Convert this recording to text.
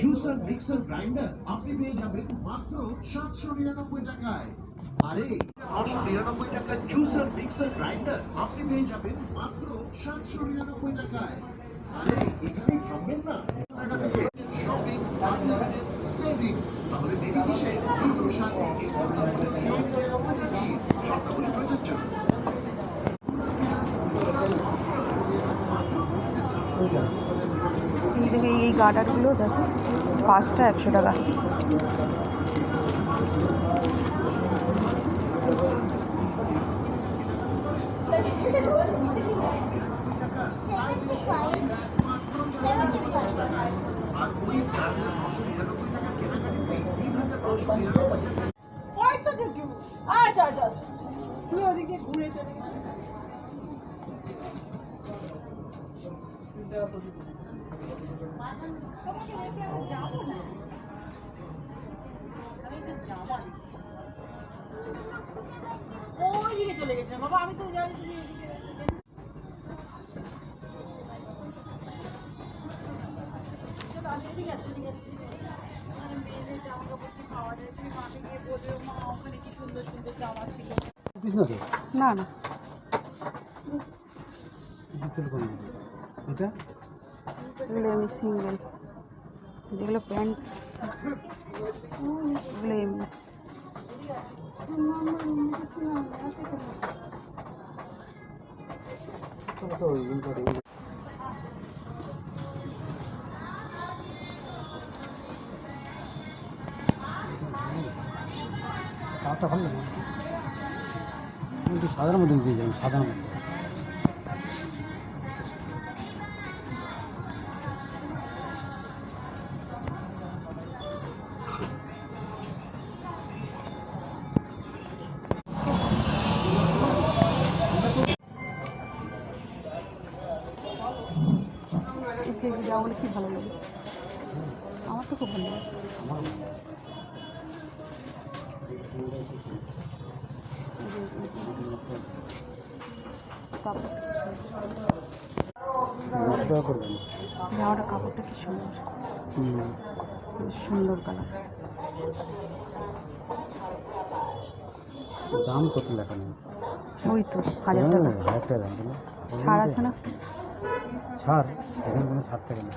Juicer mixer grinder আপনি পেয়ে যাবেন মাত্র সাতশো নিরানব্বই টাকায়। আরে নশো নিরানব্বই টাকায় জুসার মিক্সার গ্রাইন্ডার আপনি পেয়ে যাবেন মাত্র সাতশো নিরানব্বই টাকায়। আরে এখানেই থামবেন না। টাকা থেকে শপিং সেভিংস তাহলে দ্রুত সাথে এই প্রযোজ্য। এই দেখে এই গার্ডারগুলো দেখো পাঁচটা একশো টাকা। আচ্ছা ওদিকে ঘুরে চলে ওই দিকে চলে গেছে বাবা আমি তো? জানি তুমি আসো, এদিকে আসো। ওখানে মেয়েদের জামা কাপড় কি পাওয়া যায় তুমি মাকে গিয়ে বলবে মা ওখানে কি সুন্দর সুন্দর জামা ছিল না না এটা? এগুলো এমনি সিঙ্গেল যেগুলো প্যান্ট এগুলো এমনি সাদার মধ্যে দিয়ে যাবেন সাদার মধ্যে। এই যে জামাগুলো কি ভালো লাগে? আমার তো খুব ভালো লাগে। জামাটা কাপড়টা কি সুন্দর? সুন্দর কালার। দাম কত লেখা নেই ওই তো হাজার হ্যাঁ, টাকা হাজার টাকা দাম। ছাড় আছে না? ঝাড় এখানে কোনো ঝাড় থাকে না